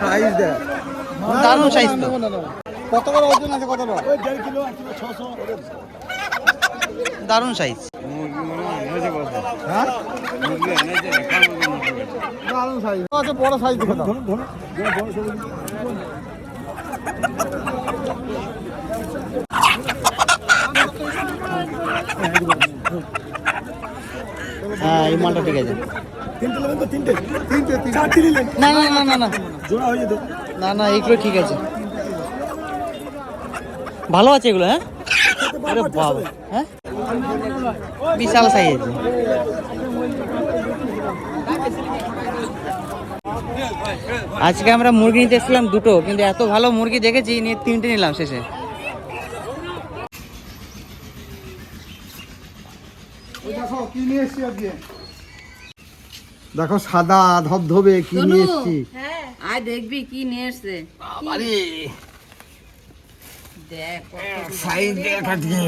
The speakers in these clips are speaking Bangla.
সাইজ দেখ। দারুণ সাইজ তো। কত বড় ওজন আছে কত বড় দারুণ সাইজ। হ্যাঁ? দারুণ সাইজ। আছে বড় সাইজ দেখে হ্যাঁ এই মালটা ঠিক আছে। তিনটে তিনটে? না না না না না। জোড়া হয়ে যেত। না না এইগুলো ঠিক আছে। ভালো আছে এগুলো হ্যাঁ? আরে বাবা। হ্যাঁ? বিশাল সাইজ আজকে আমরা মুরগি নিতে এসেছিলাম দুটো কিন্তু এত ভালো মুরগি দেখেছি নিয়ে তিনটে নিলাম শেষে। কি নিয়ে এসছি আজকে দেখো সাদা ধবধবে কি নিয়ে এসছি আয় দেখবি কি নিয়ে এসছে। আরে দেখ সাইজ দেখ আজকে।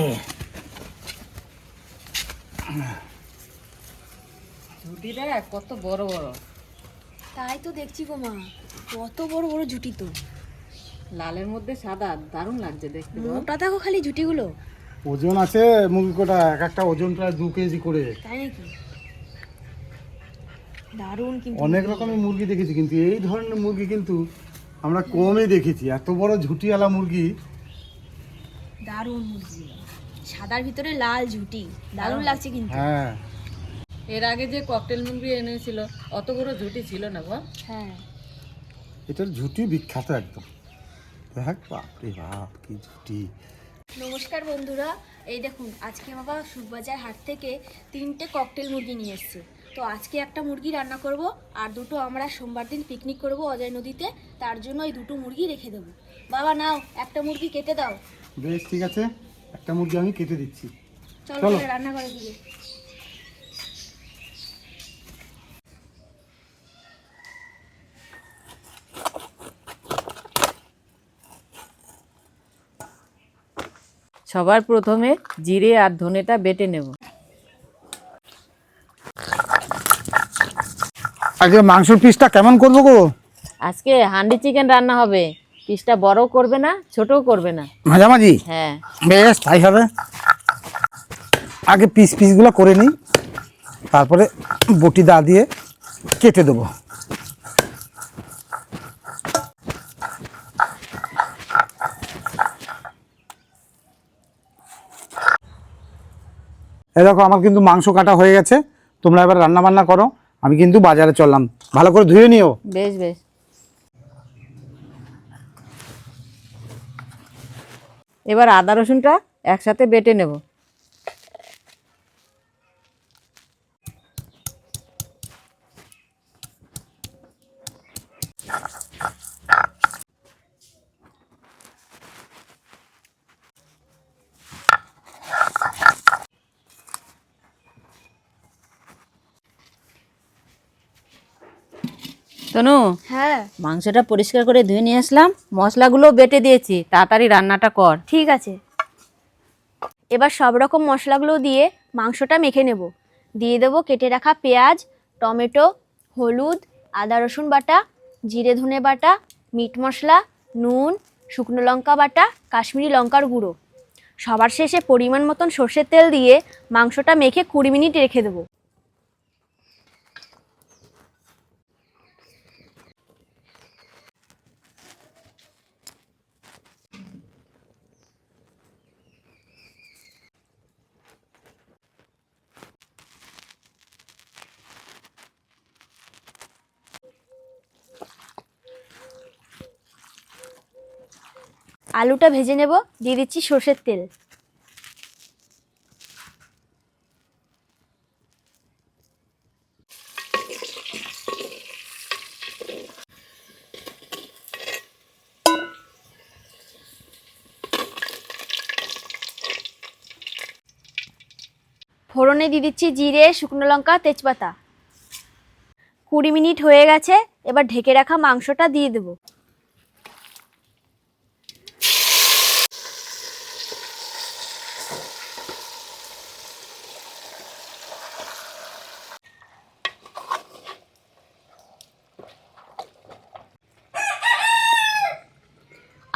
ঝুটি দেখ কত বড় বড়। তাই তো দেখছি গো মা কত বড় বড় ঝুটি তো। লালের মধ্যে সাদা দারুণ লাগছে দেখতে। মোটা দেখো খালি ঝুটিগুলো। ওজন আছে মুরগি কোটা এক একটা ওজন প্রায় দু কেজি করে। তাই নাকি? দারুণ কিন্তু অনেক রকমের মুরগি দেখেছি কিন্তু এই ধরনের মুরগি কিন্তু আমরা কমই দেখেছি। এত বড় ঝুটিওয়ালা মুরগি। দারুণ মুরগি। সাদার ভিতরে লাল ঝুটি। দারুণ লাগছে কিন্তু। হ্যাঁ। এর আগে যে ককটেল মুরগি এনেছিল অত বড় ঝুটি ছিল না বল হ্যাঁ। এটার ঝুটি বিখ্যাত একদম। দেখ বাপরে বাপ কি ঝুটি। নমস্কার বন্ধুরা। এই দেখুন আজকে বাবা সুখবাজার হাট থেকে তিনটে ককটেল মুরগি নিয়ে এসছে। তো আজকে একটা মুরগি রান্না করব আর দুটো আমরা সোমবার দিন পিকনিক করব অজয় নদীতে। তার জন্য এই দুটো মুরগি রেখে দেবো। বাবা নাও একটা মুরগি কেটে দাও। বেশ ঠিক আছে। একটা মুরগি আমি কেটে দিচ্ছি। চলো রান্না করে দিবে সবার প্রথমে জিরে আর ধনেটা বেটে নেব। আগে মাংসের পিসটা কেমন করব গো? আজকে হান্ডি চিকেন রান্না হবে। পিসটা বড় করবে না ছোটও করবে না। মাঝামাঝি? হ্যাঁ। বেশ তাই হবে। আগে পিস পিসগুলো করে নিই। তারপরে বটি দা দিয়ে কেটে দেবো। দেখো, আমার কিন্তু মাংস কাটা হয়ে গেছে। তোমরা এবার রান্না বান্না করো। আমি কিন্তু বাজারে চললাম। ভালো করে ধুয়ে নিও। বেশ বেশ। এবার আদা রসুনটা একসাথে বেটে নেব। তনু হ্যাঁ। মাংসটা পরিষ্কার করে ধুয়ে নিয়ে আসলাম মশলাগুলো বেটে দিয়েছি তাড়াতাড়ি রান্নাটা কর। ঠিক আছে। এবার সব রকম মশলাগুলো দিয়ে মাংসটা মেখে নেব। দিয়ে দেবো কেটে রাখা পেঁয়াজ টমেটো হলুদ আদা রসুন বাটা জিরে ধনে বাটা মিট মশলা নুন শুকনো লঙ্কা বাটা কাশ্মীরি লঙ্কার গুঁড়ো। সবার শেষে পরিমাণ মতন সর্ষের তেল দিয়ে মাংসটা মেখে কুড়ি মিনিট রেখে দেবো। আলুটা ভেজে নেব, দিয়ে দিচ্ছি সর্ষের তেল। ফোড়নে দিয়ে দিচ্ছি জিরে, শুকনো লঙ্কা, তেজপাতা। কুড়ি মিনিট হয়ে গেছে, এবার ঢেকে রাখা মাংসটা দিয়ে দেবো।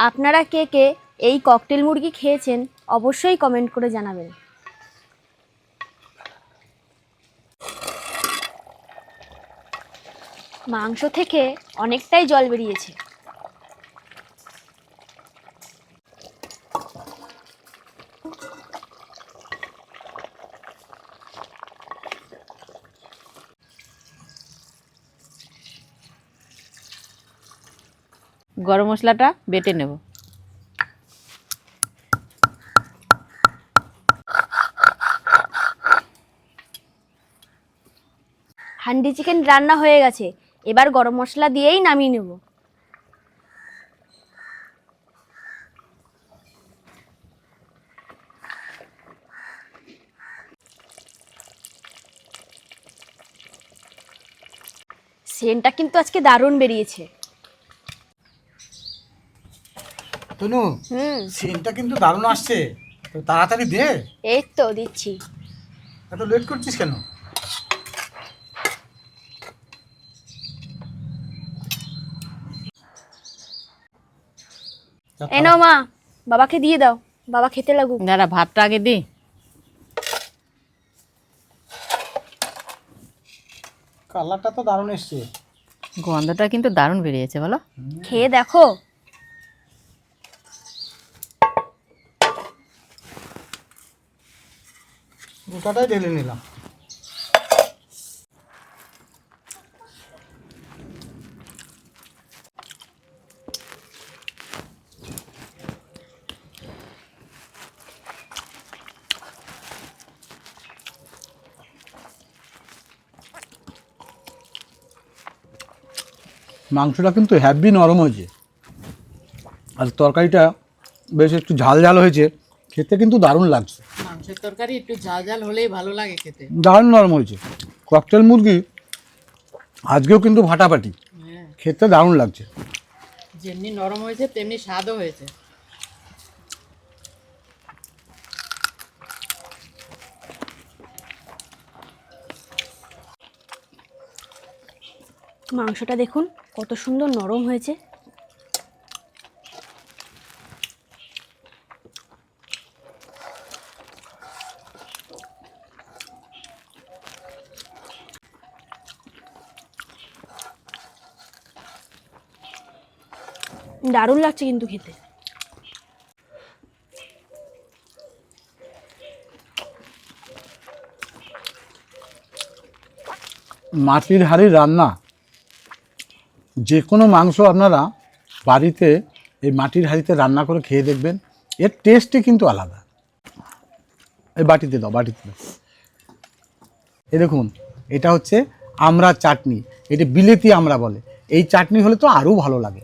আপনারা কে কে এই ককটেল মুরগি খেয়েছেন অবশ্যই কমেন্ট করে জানাবেন। মাংস থেকে অনেকটাই জল বেরিয়েছে। গরম মশলাটা বেটে নেব। হান্ডি চিকেন রান্না হয়ে গেছে। এবার গরম মশলা দিয়েই নামিয়ে নেব। সেন্টটা কিন্তু আজকে দারুণ বেরিয়েছে। তনু হুম। সিনটা কিন্তু দারুণ আসছে। তো তাড়াতাড়ি দে। এই তো দিচ্ছি। এত লেট করছিস কেন? এ নাও মা বাবাকে দিয়ে দাও। বাবা খেতে লাগুক। দাঁড়া ভাতটা আগে দিই কালারটা তো দারুণ এসছে। গন্ধটা কিন্তু দারুণ বেরিয়েছে বলো। খেয়ে দেখো। গোটাটাই ঢেলে নিলাম। মাংসটা কিন্তু হ্যাভি নরম হয়েছে। আর তরকারিটা বেশ একটু ঝাল ঝাল হয়েছে। খেতে কিন্তু দারুণ লাগছে। মাংসের তরকারি একটু ঝাল ঝাল হলেই ভালো লাগে খেতে। দারুণ নরম হয়েছে। ককটেল মুরগি আজকেও কিন্তু ফাটাফাটি হ্যাঁ। খেতে দারুণ লাগছে। যেমনি নরম হয়েছে তেমনি স্বাদও হয়েছে। মাংসটা দেখুন কত সুন্দর নরম হয়েছে। দারুণ লাগছে কিন্তু খেতে। মাটির হাঁড়ির রান্না যে কোনো মাংস আপনারা বাড়িতে এই মাটির হাঁড়িতে রান্না করে খেয়ে দেখবেন, এর টেস্টই কিন্তু আলাদা। এই বাটিতে দাও বাটিতে দাও। এই দেখুন, এটা হচ্ছে আমরা চাটনি, এটি বিলেতি আমরা বলে। এই চাটনি হলে তো আরও ভালো লাগে।